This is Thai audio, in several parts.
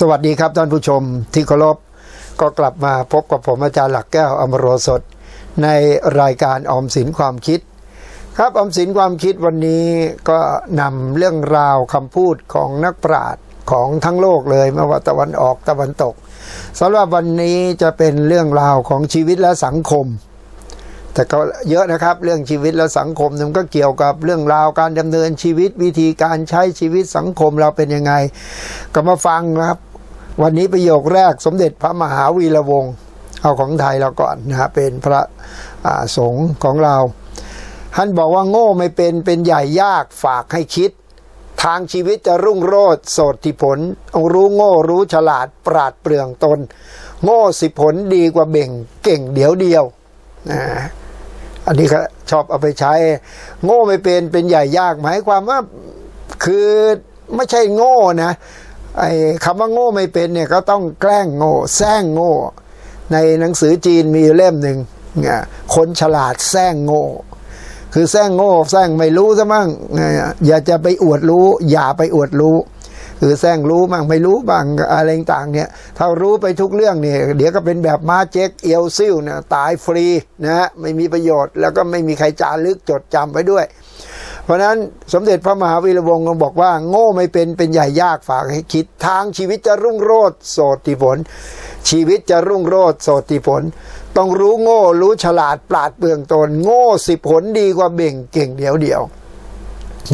สวัสดีครับท่านผู้ชมที่เคารพก็กลับมาพบกับผมอาจารย์หลักแก้วอมโรสดในรายการออมสินความคิด ครับออมสินความคิดวันนี้ก็นำเรื่องราวคำพูดของนักปราชญ์ของทั้งโลกเลยไม่ว่าตะวันออกตะวันตกสำหรับวันนี้จะเป็นเรื่องราวของชีวิตและสังคม แต่ก็เยอะนะครับเรื่องชีวิตและสังคมมันก็เกี่ยวกับเรื่องราวการดำเนินชีวิตวิธีการใช้ชีวิตสังคมเราเป็นยังไง ก็มาฟังนะครับ วันนี้ประโยคแรกสมเด็จพระมหาวีระวงศ์เอาของไทยเราก่อนนะฮะเป็นพระสงฆ์ของเราท่านบอกว่าโง่ไม่เป็นเป็นใหญ่ยากฝากให้คิด ทางชีวิตจะรุ่งโรจน์โสดที่ผลองรู้โง่รู้ฉลาดปราดเปรื่อง ตน โง่สิผลดีกว่าเบ่งเก่งเดียวเดียวนะอันนี้ก็ชอบเอาไปใช้ โง่ไม่เป็นเป็นใหญ่ยากหมายความว่าคือไม่ใช่โง่นะ ไอ้คำว่าโง่ไม่เป็นเนี่ยก็ต้องแกล้งโง่แซงโง่ ในหนังสือจีนมีเล่มหนึ่งเนี่ยคนฉลาดแซงโง่ คือแซงโง่แซงไม่รู้ซะมั่งเนี่ยอย่าจะไปอวดรู้ อย่าไปอวดรู้คือแซงรู้บ้างไม่รู้บ้างอะไรต่างเนี่ยถ้ารู้ไปทุกเรื่องเนี่ยเดี๋ยวก็เป็นแบบมาเจ็กเอลซิลเนี่ยตายฟรีนะฮะไม่มีประโยชน์แล้วก็ไม่มีใครจารึกจดจำไว้ด้วย เพราะนั้นสมเด็จพระมหาวีระวงศ์บอกว่า โง่ไม่เป็นเป็นใหญ่ยากฝากให้คิดทางชีวิตจะรุ่งโรจน์โสติผล ชีวิตจะรุ่งโรจน์โสติผล ต้องรู้โง่รู้ฉลาดปราดเปรื่องตน โง่สิบผลดีกว่าเบ่งเก่งเดียวเดียว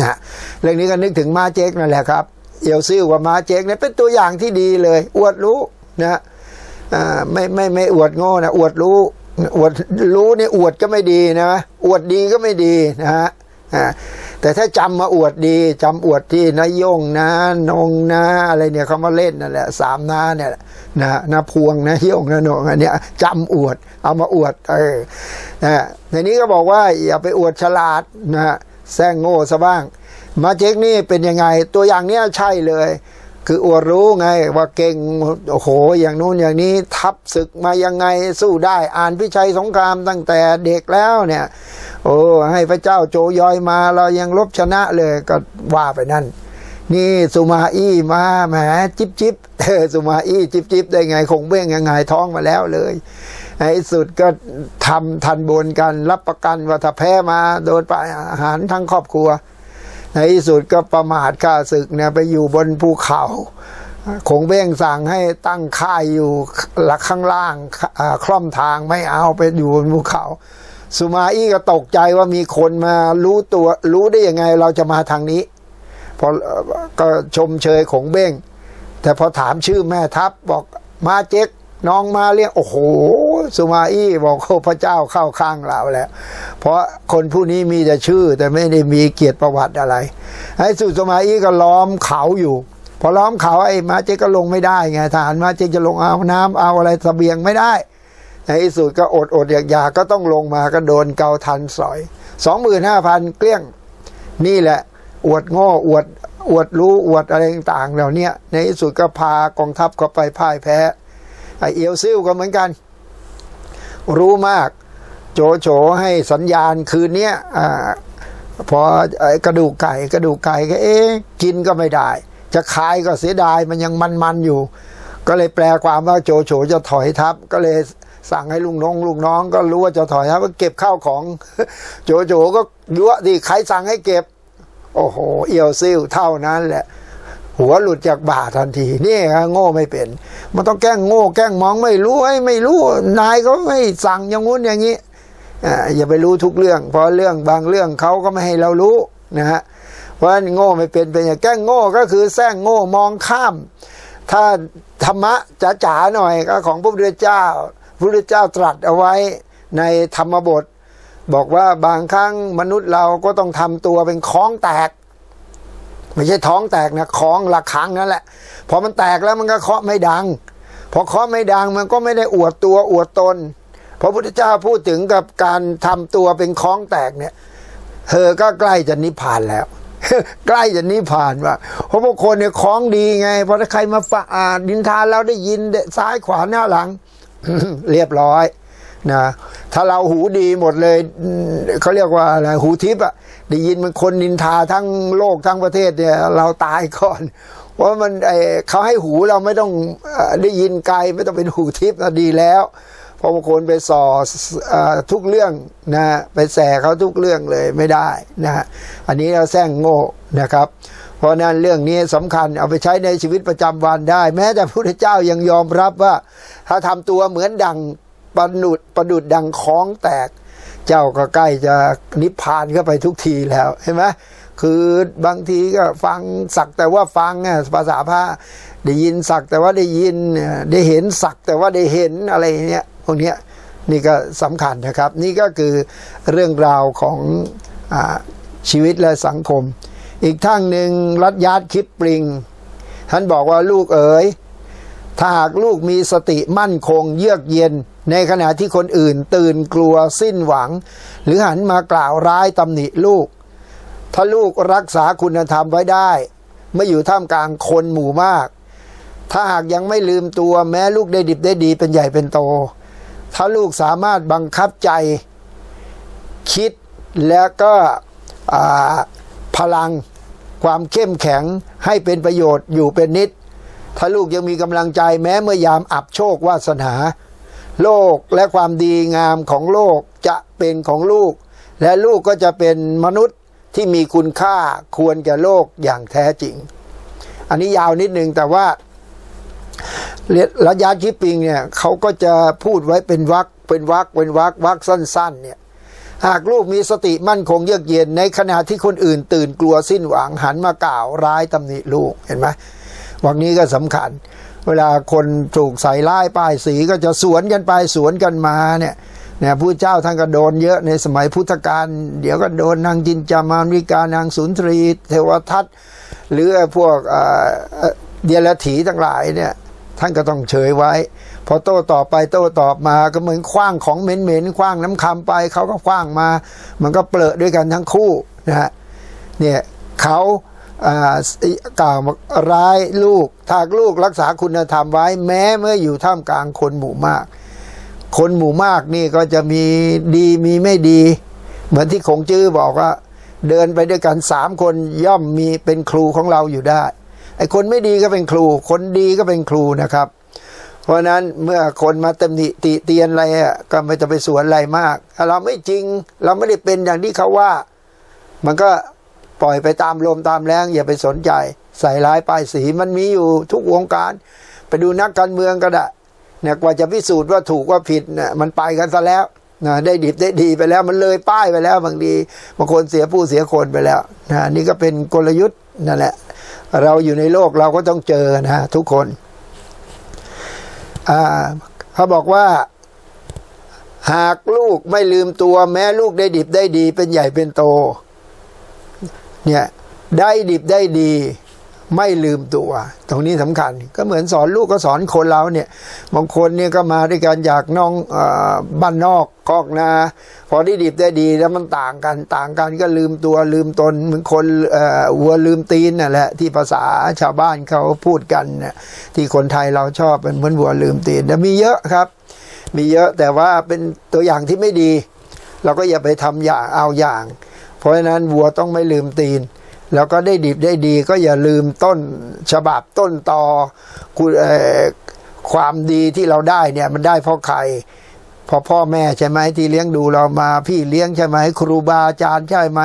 นะเรื่องนี้ก็นึกถึงมาเจ๊กนั่นแหละครับเอลซิลว่ามาเจ๊กเนี่ยเป็นตัวอย่างที่ดีเลย อวดรู้นะอ่ไม่ไม่ไม่อวดโง่นะอวดรู้อวดรู้เนี่ยอวดก็ไม่ดีนะอวดดีก็ไม่ดีนะฮะ แต่ถ้าจำมาอวดดีจำอวดที่นายยงนะนงนะอะไรเนี่ยเขามาเล่นนั่นแหละสามนาเนี่ยนะนาพวงนะยงนะนงอันเนี้ยจำอวด เอามาอวดเออนะในนี้ก็บอกว่าอย่าไปอวดฉลาดนะแซงโง่ซะบ้าง มาเจ๊กนี่เป็นยังไงตัวอย่างเนี้ยใช่เลย คืออวดรู้ไงว่าเก่งโอ้โห อย่างนู้นอย่างนี้ทับศึกมายังไงสู้ได้ อ่านพิชัยสงครามตั้งแต่เด็กแล้วเนี่ย โอ้ให้พระเจ้าโจยอยมาเรายังลบชนะเลยก็ว่าไปนั่น นี่สุมาอี้มาแหมจิบจิบเออสุมาอี้จิบจิบได้ไงคงเบ้งยังไงท้องมาแล้วเลยในสุดก็ทำทันบนกันรับประกันว่าถ้าแพ้มาโดนประหารทั้งครอบครัว ในที่สุดก็ประมาทข้าศึกเนี่ยไปอยู่บนภูเขาคงเบ้งสั่งให้ตั้งค่ายอยู่หลักข้างล่างคล่อมทางไม่เอาไปอยู่บนภูเขา สุมาอี้ก็ตกใจว่ามีคนมารู้ตัวรู้ได้ยังไงเราจะมาทางนี้พอก็ชมเชยขงเบ้ง แต่พอถามชื่อแม่ทัพบอกมาเจ๊ก น้องมาเรียกโอ้โห สุมาอี้บอกโอ้พระเจ้าเข้าข้างเราแล้ว เพราะคนผู้นี้มีแต่ชื่อ แต่ไม่ได้มีเกียรติประวัติอะไร ไอ้สุสุมาอี้ก็ล้อมเขาอยู่ พอล้อมเขาไอ้มาเจก็ลงไม่ได้ไงทหารมาเจจะลงเอาน้ำเอาอะไรเสบียงไม่ได้ในที่สุดก็อดอดอยากอยากก็ต้องลงมาก็โดนเกาทันสอยสองหมื่นห้าพันเกลี้ยง นี่แหละ อวดโง่อวดอวดรู้อวดอะไรต่างๆเหล่านี้ในที่สุดก็พากองทัพเข้าไปพ่ายแพ้ ไอเอลซิลก็เหมือนกัน รู้มาก โจโฉให้สัญญาณคืนเนี้ยอพออกระดูกไก่กระดูกไก่ก็เอ๊ะกินก็ไม่ได้ จะขายก็เสียดายมันยังมันๆอยู่ ก็เลยแปลความว่าโจโฉจะถอยทัพก็เลยสั่งให้ลุงน้องลุงน้องก็รู้ว่าจะถอยทัพก็เก็บข้าวของ โจโฉก็ยั่วดิใครสั่งให้เก็บ โอ้โห เอียวซิลเท่านั้นแหละ หัวหลุดจากบ่าทันทีนี่ฮะโง่ไม่เป็น มันต้องแกล้งโง่ แกล้งมองไม่รู้ให้ไม่รู้นายก็ไม่สั่งอย่างงู้นอย่างนี้อย่าไปรู้ทุกเรื่อง เพราะเรื่องบางเรื่องเขาก็ไม่ให้เรารู้นะฮะเพราะโง่ไม่เป็นเป็นอย่างแกล้งโง่ก็คือแซงโง่มองข้าม ถ้าธรรมะจ๋าๆหน่อยก็ของพระพุทธเจ้าพระพุทธเจ้าตรัสเอาไว้ในธรรมบท บอกว่าบางครั้งมนุษย์เราก็ต้องทำตัวเป็นคล้องแตก ไม่ใช่ท้องแตกนะคล้องระฆังนั่นแหละ พอมันแตกแล้วมันก็เคาะไม่ดัง พอเคาะไม่ดังมันก็ไม่ได้อวดตัวอวดตนพระพุทธเจ้าพูดถึงกับการทำตัวเป็นคล้องแตกเนี่ยเธอก็ใกล้จะนิพพานแล้ว ใกล้จะนิพพานว่าเพราะบางคนเนี่ยคล้องดีไงพอถ้าใครมาฝาอ่าดินทานเราได้ยินซ้ายขวาหน้าหลัง เรียบร้อย นะถ้าเราหูดีหมดเลยเขาเรียกว่าอะไรหูทิพย์อะได้ยินมันคนนินทาทั้งโลกทั้งประเทศเนี่ยเราตายก่อนโรามันไอเขาให้หูเราไม่ต้องได้ยินไกลไม่ต้องเป็นหูทิพย์นะดีแล้วพราะบางคนไปส่ออทุกเรื่องนะไปแสเขาทุกเรื่องเลยไม่ได้นะฮะอันนี้เราแซงโง่นะครับ เพราะนั้นเรื่องนี้สำคัญเอาไปใช้ในชีวิตประจำวันได้ แม้แต่พระพุทธเจ้ายังยอมรับว่า ถ้าทำตัวเหมือนดัง ประดุดประดุดดังคล้องแตก เจ้าก็ใกล้จะนิพพานเข้าไปทุกทีแล้วเห็นไหมคือบางทีก็ฟังสักแต่ว่าฟังอะภาษาพระได้ยินสักแต่ว่าได้ยินได้เห็นสักแต่ว่าได้เห็นอะไรเนี้ยพวกเนี้ยนี่ก็สำคัญนะครับ นี่ก็คือเรื่องราวของอชีวิตและสังคม อีกทั้งหนึ่งรัดยาดคลิปปริง ท่านบอกว่าลูกเอ๋ยถ้าหากลูกมีสติมั่นคงเยือกเย็น ในขณะที่คนอื่นตื่นกลัวสิ้นหวัง หรือหันมากล่าวร้ายตำหนิลูก ถ้าลูกรักษาคุณธรรมไว้ได้เมื่ออยู่ท่ามกลางคนหมู่มาก ถ้าหากยังไม่ลืมตัวแม้ลูกได้ดิบได้ดีเป็นใหญ่เป็นโต ถ้าลูกสามารถบังคับใจ คิดแล้วก็พลังความเข้มแข็งให้เป็นประโยชน์อยู่เป็นนิด ถ้าลูกยังมีกำลังใจแม้เมื่อยามอับโชควาสนา โลกและความดีงามของโลกจะเป็นของลูก และลูกก็จะเป็นมนุษย์ที่มีคุณค่าควรแก่โลกอย่างแท้จริง อันนี้ยาวนิดนึงแต่ว่าระยะคิปปิงเนี่ยเขาก็จะพูดไว้เป็นวักเป็นวักเป็นวักวักสั้น ๆ เนี่ยหากลูกมีสติมั่นคงเยือกเย็นในขณะที่คนอื่นตื่นกลัวสิ้นหวังหันมากล่าวร้ายตำหนิลูกเห็นไหมวักนี้ก็สำคัญ เวลาคนถูกใส่ร้ายป้ายสีก็จะสวนกันไปสวนกันมาเนี่ยเนี่ยผู้เจ้าท่านก็โดนเยอะในสมัยพุทธกาลเดี๋ยวก็โดนนางจินจามาริกานางสุนทรีเทวทัตหรือพวกเอ่อเดียรถีทั้งหลายเนี่ยท่านก็ต้องเฉยไว้ พอโต้ตอบไปโต้ตอบมาก็เหมือนคว้างของเหม็นๆคว้างน้ำคำไปเขาก็คว้างมา มันก็เปรอะด้วยกันทั้งคู่นะฮะเนี่ยเขา กล่าวร้ายลูกถ้าลูกรักษาคุณธรรมไว้แม้เมื่ออยู่ท่ามกลางคนหมู่มาก คนหมู่มากนี่ก็จะมีดีมีไม่ดี เหมือนที่คงจื้อบอกว่า เดินไปด้วยกันสามคนย่อมมีเป็นครูของเราอยู่ได้ไอ้คนไม่ดีก็เป็นครู คนดีก็เป็นครูนะครับ เพราะนั้นเมื่อคนมาตำหนิติเตียนอะไรอะก็ไม่ต้องไปสวนอะไรมาก เราไม่จริงเราไม่ได้เป็นอย่างที่เขาว่า มันก็ ปล่อยไปตามลมตามแรงอย่าไปสนใจ ใส่ร้ายป้ายสีมันมีอยู่ทุกวงการ ไปดูนักการเมืองก็ได้เนี่ยกว่าจะพิสูจน์ว่าถูกว่าผิดเนี่ยมันไปกันซะแล้วนะได้ดิบได้ดีไปแล้วมันเลยป้ายไปแล้วบางทีบางคนเสียผู้เสียคนไปแล้วนะนี่ก็เป็นกลยุทธ์นั่นแหละ เราอยู่ในโลกเราก็ต้องเจอนะทุกคนอ่าเขาบอกว่า หากลูกไม่ลืมตัวแม้ลูกได้ดิบได้ดีเป็นใหญ่เป็นโต เนี่ยได้ดิบได้ดีไม่ลืมตัว ตรงนี้สำคัญ ก็เหมือนสอนลูกก็สอนคนเราเนี่ยบางคนเนี่ยก็มาด้วยกันอยากน้องอบ้านนอกคอกนา พอได้ดิบได้ดีแล้วมันต่างกันต่างกันก็ลืมตัวลืมตน เหมือนคนวัวลืมตีนน่ะแหละที่ภาษาชาวบ้านเขาพูดกันเนี่ยที่คนไทยเราชอบเป็นเหมือนวัวลืมตีนแต่มีเยอะครับ มีเยอะแต่ว่าเป็นตัวอย่างที่ไม่ดี เราก็อย่าไปทำอย่างเอาอย่าง เพราะฉะนั้นวัวต้องไม่ลืมตีน แล้วก็ได้ดิบได้ดีก็อย่าลืมต้นฉบับต้นตอความดีที่เราได้เนี่ยมันได้เพราะใครเพราะพ่อแม่ใช่ไหมที่เลี้ยงดูเรามาพี่เลี้ยงใช่ไหมครูบาอาจารย์ใช่ไหม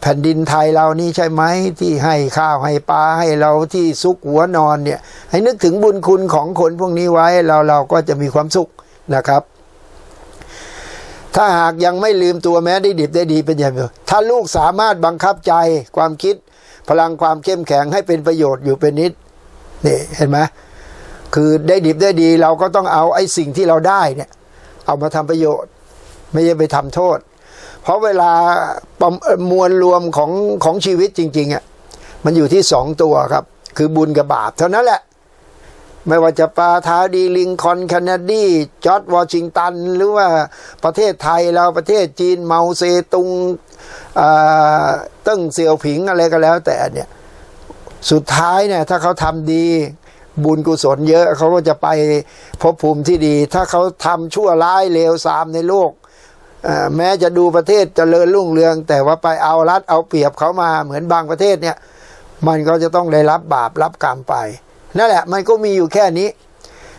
แผ่นดินไทยเรานี่ใช่ไหมที่ให้ข้าวให้ปลาให้เราที่ซุกหัวนอนเนี่ย ให้นึกถึงบุญคุณของคนพวกนี้ไว้เราเราก็จะมีความสุขนะครับ ถ้าหากยังไม่ลืมตัวแม้ได้ดิบได้ดีเป็นอย่างเดียวถ้าลูกสามารถบังคับใจความคิด พลังความเข้มแข็งให้เป็นประโยชน์อยู่เป็นนิดนี่เห็นไหมคือได้ดิบได้ดีเราก็ต้องเอาไอ้สิ่งที่เราได้เนี่ยเอามาทำประโยชน์ ไม่ใช่ไปทำโทษ เพราะเวลาประมวลรวมของของชีวิตจริงๆอะมันอยู่ที่สองตัวครับ คือบุญกับบาปเท่านั้นแหละ ไม่ว่าจะปาทาดีลิงคอนแคนาดีจอร์ดวอชิงตัน หรือว่าประเทศไทยเราประเทศจีนเมาเซตุงติ้งเสี่ยวผิงอะไรก็แล้ว แต่เนี่ยสุดท้ายเนี่ยถ้าเขาทำดีบุญกุศลเยอะเขาก็จะไปภพภูมิที่ดี ถ้าเขาทำชั่วร้ายเลวทรามในโลกแม้จะดูประเทศเจริญรุ่งเรือง แต่ว่าไปเอารัดเอาเปรียบเขามาเหมือนบางประเทศเนี่ย มันก็จะต้องได้รับบาปรับกรรมไป นั่นแหละ มันก็มีอยู่แค่นี้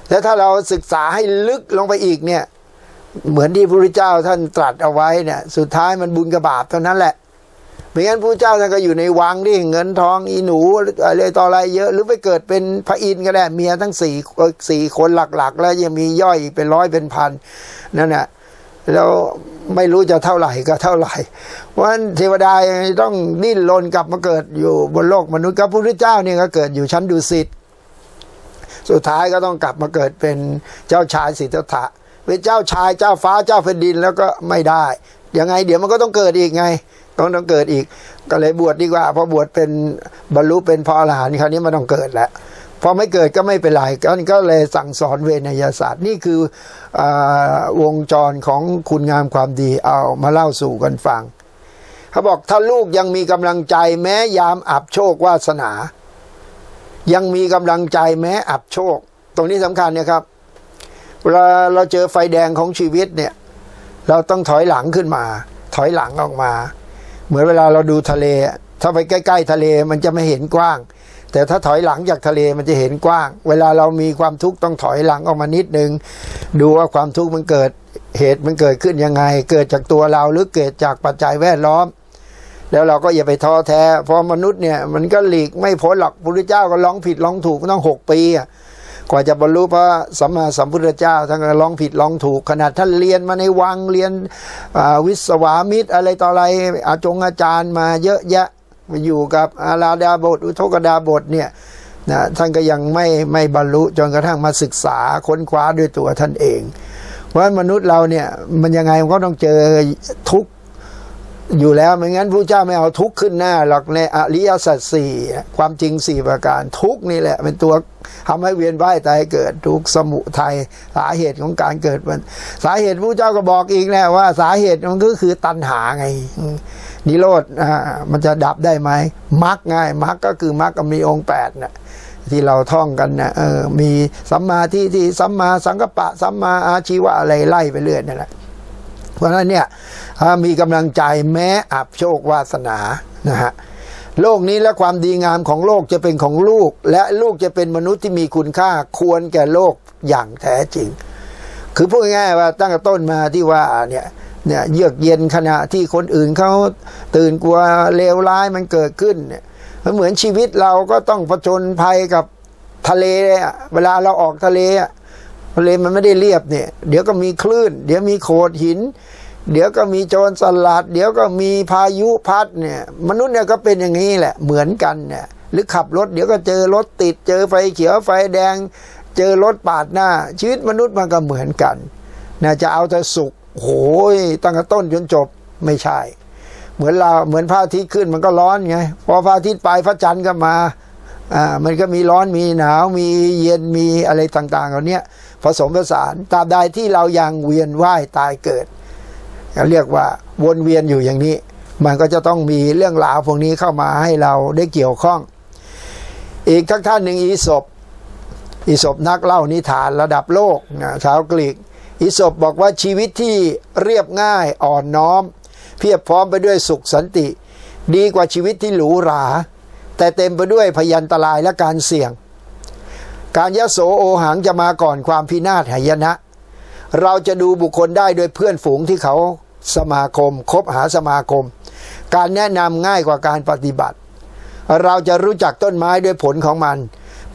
แล้วถ้าเราศึกษาให้ลึกลงไปอีกเนี่ย เหมือนที่พระพุทธเจ้าท่านตรัสเอาไว้เนี่ย สุดท้ายมันบุญกับบาปเท่านั้นแหละไม่งั้นพระเจ้าท่านก็อยู่ในวังที่เงินทองอีหนูอะไรต่ออะไรเยอะ หรือไปเกิดเป็นพระอินทร์ก็ได้เมียทั้งสี่สี่คนหลักๆ แล้วยังมีย่อยเป็นร้อยเป็นพันนั่นแหละแล้วไม่รู้จะเท่าไหร่ก็เท่าไหร่เพราะฉะนั้นเทวดาต้องดิ้นรนกลับมาเกิดอยู่บนโลกมนุษย์กับพระพุทธเจ้าเนี่ยก็เกิดอยู่ชั้นดุสิต สุดท้ายก็ต้องกลับมาเกิดเป็นเจ้าชายสิทธัตถะเป็นเจ้าชายเจ้าฟ้าเจ้าแผ่นดินแล้วก็ไม่ได้ยังไง เดี๋ยวมันก็ต้องเกิดอีกไง ต้องต้องเกิดอีก ก็เลยบวชดีกว่าพอบวชเป็นบรรลุเป็นพระอรหันต์คราวนี้มันต้องเกิดแล้วพอไม่เกิดก็ไม่เป็นไรก็ก็เลยสั่งสอนเวนยศาสตร์ นี่คืออวงจรของคุณงามความดีเอามาเล่าสู่กันฟังเขาบอกถ้าลูกยังมีกำลังใจแม้ยามอับโชควาสนา ยังมีกำลังใจแม้อับโชค ตรงนี้สำคัญเนี่ยครับเวลาเราเจอไฟแดงของชีวิตเนี่ย เราต้องถอยหลังขึ้นมา ถอยหลังออกมา เหมือนเวลาเราดูทะเล ถ้าไปใกล้ ๆ ทะเลมันจะไม่เห็นกว้าง แต่ถ้าถอยหลังจากทะเลมันจะเห็นกว้าง เวลาเรามีความทุกข์ต้องถอยหลังออกมานิดนึง ดูว่าความทุกข์มันเกิดเหตุมันเกิดขึ้นยังไง เกิดจากตัวเราหรือเกิดจากปัจจัยแวดล้อม แล้วเราก็อย่าไปท้อแท้ เพราะมนุษย์เนี่ยมันก็หลีกไม่พ้นหรอกพระพุทธเจ้าก็ร้องผิดร้องถูกต้องหกปีอะกว่าจะบรรลุพระสัมมาสัมพุทธเจ้าท่านก็ร้องผิดร้องถูก ขนาดท่านเรียนมาในวังเรียนวิศวามิตรอะไรต่ออะไรอาจงอาจารย์มาเยอะแยะมาอยู่กับอาราดาบท อุทกดาบทเนี่ยนะท่านก็ยังไม่ไม่บรรลุจนกระทั่งมาศึกษาค้นคว้าด้วยตัวท่านเอง เพราะมนุษย์เราเนี่ยมันยังไงมันก็ต้องเจอทุกข์ อยู่แล้วไม่งั้นพระเจ้าไม่เอาทุกข์ขึ้นหน้าหรอกในอริยสัจสี่ความจริงสี่ประการทุกข์นี่แหละ เป็นตัวทำให้เวียนว่ายตายเกิดทุกข์สมุทัยสาเหตุของการเกิดมัน สาเหตุพระเจ้าก็บอกอีกแหล้วว่า สาเหตุมันก็คือตัณหาไงนิโรธอ่ามันจะดับได้ไหมมรรคง่ายมรรคก็คือมรรคมีองค์แปดน่ะที่เราท่องกันนะเออมีสัมมาที่ที่สัมมาสังกัปปะสัมมาอาชีวะอะไรไล่ไปเรื่อยนั่นแหละ ราะฉะนั้นเนี่ยมีกำลังใจแม้อับโชควาสนานะฮะโลกนี้และความดีงามของโลกจะเป็นของลูก และลูกจะเป็นมนุษย์ที่มีคุณค่าควรแก่โลกอย่างแท้จริง คือพูดง่ายว่าตั้งแต่ต้นมาที่ว่าเนี่ยเนี่ยเยือกเย็นขณะที่คนอื่นเขาตื่นกลัวเลวร้ายมันเกิดขึ้นเนี่ยมันเหมือนชีวิตเราก็ต้องผจญภัยกับทะเลเวลาเราออกทะเลอะ ทะเลมันไม่ได้เรียบเนี่ย เดี๋ยวก็มีคลื่น เดี๋ยวมีโขดหิน เดี๋ยวก็มีโจรสลัด เดี๋ยวก็มีพายุพัดเนี่ย มนุษย์เนี่ยก็เป็นอย่างนี้แหละ เหมือนกันเนี่ย หรือขับรถ เดี๋ยวก็เจอรถติด เจอไฟเขียวไฟแดง เจอรถปาดหน้า ชีวิตมนุษย์มันก็เหมือนกันนะจะเอาแต่สุขโอ้ยตั้งแต่ต้นจนจบไม่ใช่ เหมือนเราเหมือนพระอาทิตย์ขึ้นมันก็ร้อนไงพอพระอาทิตย์ไปพระจันทร์ก็มาอ่ามันก็มีร้อนมีหนาวมีเย็นมีอะไรต่าง ๆ เหล่านี้ ผสมผสานตราบใดที่เรายังเวียนว่ายตายเกิดเรียกว่าวนเวียนอยู่อย่างนี้ มันก็จะต้องมีเรื่องราวพวกนี้เข้ามาให้เราได้เกี่ยวข้อง อีกทั้งท่านหนึ่งอีศบอีศบนักเล่านิทานระดับโลกนะชาวกรีกอีศบบอกว่าชีวิตที่เรียบง่ายอ่อนน้อม เพียบพร้อมไปด้วยสุขสันติ ดีกว่าชีวิตที่หรูหรา แต่เต็มไปด้วยพยันตรายและการเสี่ยง การยโสโอหังจะมาก่อนความพินาศหายนะ เราจะดูบุคคลได้โดยเพื่อนฝูงที่เขาสมาคม คบหาสมาคม การแนะนำง่ายกว่าการปฏิบัติ เราจะรู้จักต้นไม้ด้วยผลของมัน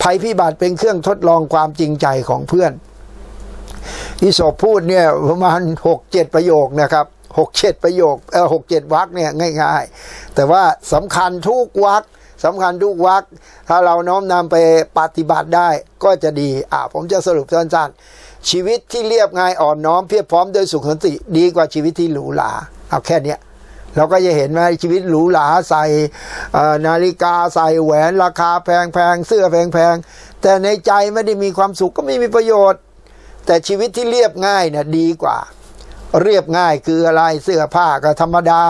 ภัยพิบัติเป็นเครื่องทดลองความจริงใจของเพื่อนอิศบพูดเนี่ยประมาณหกเจ็ดประโยคนะครับหกเจ็ดประโยคเออหกเจ็ดวรรคเนี่ยง่าย ๆ แต่ว่าสำคัญทุกวรร สำคัญทุกวรรคถ้าเราน้อมนำไปปฏิบัติได้ก็จะดี อ่าผมจะสรุปสั้นๆ ชีวิตที่เรียบง่ายอ่อนน้อมเพียบพร้อมด้วยสุขสันติดีกว่าชีวิตที่หรูหราเอาแค่เนี้ยเราก็จะเห็นว่าชีวิตหรูหราใส่นาฬิกาใส่แหวนราคาแพงๆเสื้อแพงๆแต่ในใจไม่ได้มีความสุขก็ไม่มีประโยชน์ แต่ชีวิตที่เรียบง่ายนะ่ะดีกว่า เรียบง่ายคืออะไรเสื้อผ้าก็ธรรมดา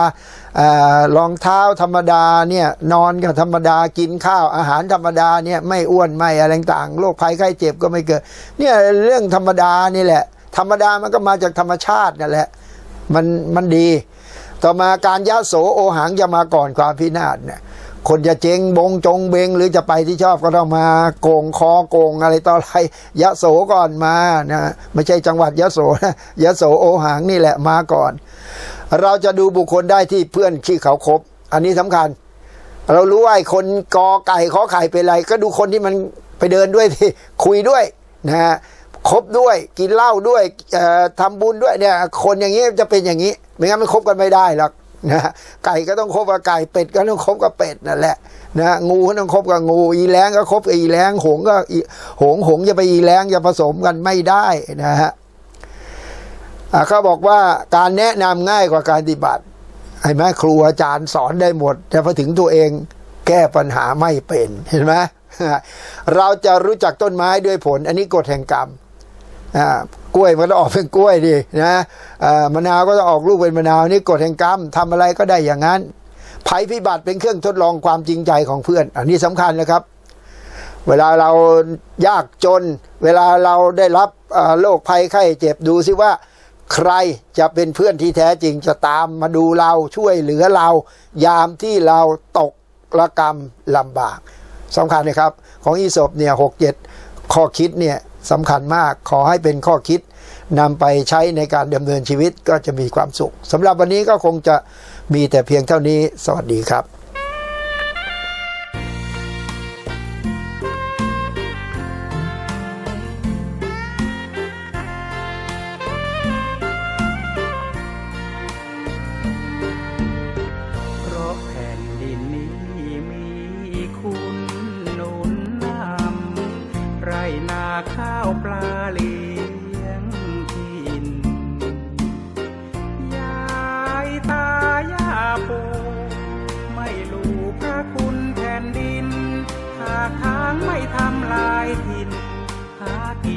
รองเท้าธรรมดาเนี่ยนอนก็ธรรมดากินข้าวอาหารธรรมดาเนี่ยไม่อ้วนไม่อะไรต่างโรคภัยไข้เจ็บก็ไม่เกิดเนี่ยเรื่องธรรมดานี่แหละ ธรรมดามันก็มาจากธรรมชาตินั่นแหละมันมันดี ต่อมาการยะโสโอหังจะมาก่อนความพินาศเนี่ยคนจะเจงบงจงเบงหรือจะไปที่ชอบก็ต้องมาโกงคอโกงอะไรต่ออะไรยะโสก่อนมานะไม่ใช่จังหวัดยะโสนะยะโสโอหางนี่แหละมาก่อน เราจะดูบุคคลได้ที่เพื่อนที่เขาคบ อันนี้สำคัญ เรารู้ว่าคนกอไก่ขอไข่เป็นไร ก็ดูคนที่มันไปเดินด้วยที่คุยด้วยนะฮะคบด้วยกินเหล้าด้วยเอ่อทำบุญด้วยเนี่ย คนอย่างนี้จะเป็นอย่างนี้ ไม่งั้นมันคบกันไม่ได้หรอกนะฮะไก่ก็ต้องคบกับไก่เป็ดก็ต้องคบกับเป็ดนั่นแหละนะฮะงูก็ต้องคบกับงู อีแรงก็คบกับอีแรงหงก็หงหงจะไปอีแรงจะผสมกันไม่ได้นะฮะ เขาบอกว่าการแนะนำง่ายกว่าการปฏิบัติไอ้แม่ครูอาจารย์สอนได้หมด แต่พอถึงตัวเองแก้ปัญหาไม่เป็นเห็นไหมเราจะรู้จักต้นไม้ด้วยผล อันนี้กฎแห่งกรรมกล้วยมันก็ออกเป็นกล้วยดินะมะนาวก็จะออกลูกเป็นมะนาวนี่กฎแห่งกรรมทำอะไรก็ได้อย่างนั้นภัยพิบัติเป็นเครื่องทดลองความจริงใจของเพื่อน อันนี้สำคัญนะครับ เวลาเรายากจน เวลาเราได้รับโรคภัยไข้เจ็บดูซิว่า ใครจะเป็นเพื่อนที่แท้จริงจะตามมาดูเราช่วยเหลือเรา ยามที่เราตกระกรรมลำบากสำคัญนะครับ ของอีสบเนี่ยหกเจ็ดข้อคิดเนี่ยสำคัญมากขอให้เป็นข้อคิดนำไปใช้ในการดำเนินชีวิตก็จะมีความสุขสำหรับวันนี้ก็คงจะมีแต่เพียงเท่านี้ สวัสดีครับ